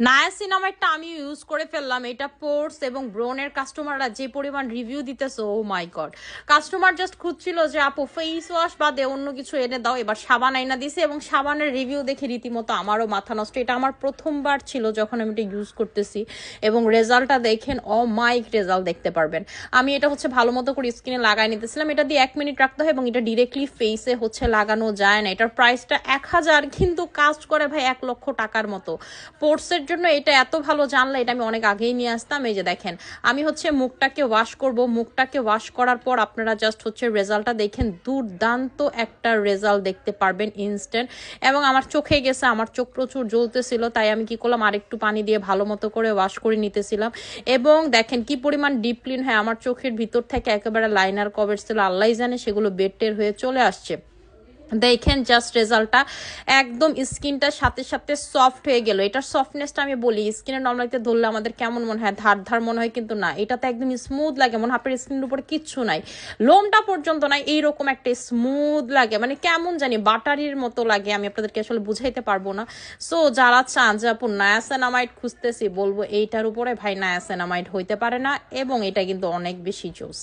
নায়াসিনামাইটটা আমি ইউজ করে ফেললাম। এটা পোর্স এবং ব্রোনের কাস্টমাররা যে পরিমাণ রিভিউ দিতেছে oh my god customer just খুঁজছিল যে, আপু ফেস ওয়াশ বাদে অন্য কিছু এনে দাও। এবার সাবান আইনা দিছে এবং সাবানের রিভিউ দেখে রীতিমতো আমারও মাথা নষ্ট। এটা আমার প্রথমবার ছিল যখন আমি এটা ইউজ করতেছি এবং রেজাল্টটা দেখেন অ মাইক রেজাল্ট দেখতে পারবেন। আমি এটা হচ্ছে ভালো মতো করে স্কিনে লাগাই নিতেছিলাম। এটা দিয়ে এক মিনিট রাখতে হয় এবং এটা ডিরেক্টলি ফেসে হচ্ছে লাগানো যায় না। এটার প্রাইসটা এক হাজার, কিন্তু কাজ করে ভাই এক লক্ষ টাকার মতো। পোর্সের জন্য এটা এত ভালো জানলে এটা আমি অনেক আগেই নিয়ে আসতাম। এই যে দেখেন, আমি হচ্ছে মুখটাকে ওয়াশ করব। মুখটাকে ওয়াশ করার পর আপনারা জাস্ট হচ্ছে রেজাল্টটা দেখেন, দুর্দান্ত একটা রেজাল্ট দেখতে পারবেন ইনস্ট্যান্ট এবং আমার চোখে গেছে, আমার চোখ প্রচুর জ্বলতেছিল, তাই আমি কি করলাম, আরেকটু পানি দিয়ে ভালো মতো করে ওয়াশ করে নিতেছিলাম। এবং দেখেন কি পরিমাণ ডিপ ক্লিন হয়, আমার চোখের ভিতর থেকে একেবারে লাইনার কভার ছিল আল্লাহ জানে সেগুলো বেডটের হয়ে চলে আসছে। দেখেন জাস্ট রেজাল্টটা একদম স্কিনটার সাথে সাথে সফট হয়ে গেল। এটার সফটনেসটা আমি বলি, স্কিনের নর্মালিতে ধরলে আমাদের কেমন মনে হয়? ধার ধার মনে হয় কিন্তু না। এটাতে একদম স্মুথ লাগে, মনে হয় স্কিনের উপরে কিচ্ছু নাই। লোমটা পর্যন্ত নাই এইরকম একটা স্মুথ লাগে। মানে কেমন জানি বাটারির মতো লাগে, আমি আপনাদেরকে আসলে বুঝাইতে পারব না। সো যারা চান যে আপু নায়াসেনামাইড খুঁজতেছি, বলব এইটার উপরে ভাই নায়াসেনামাইড হইতে পারে না, এবং এটা কিন্তু অনেক বেশি জোস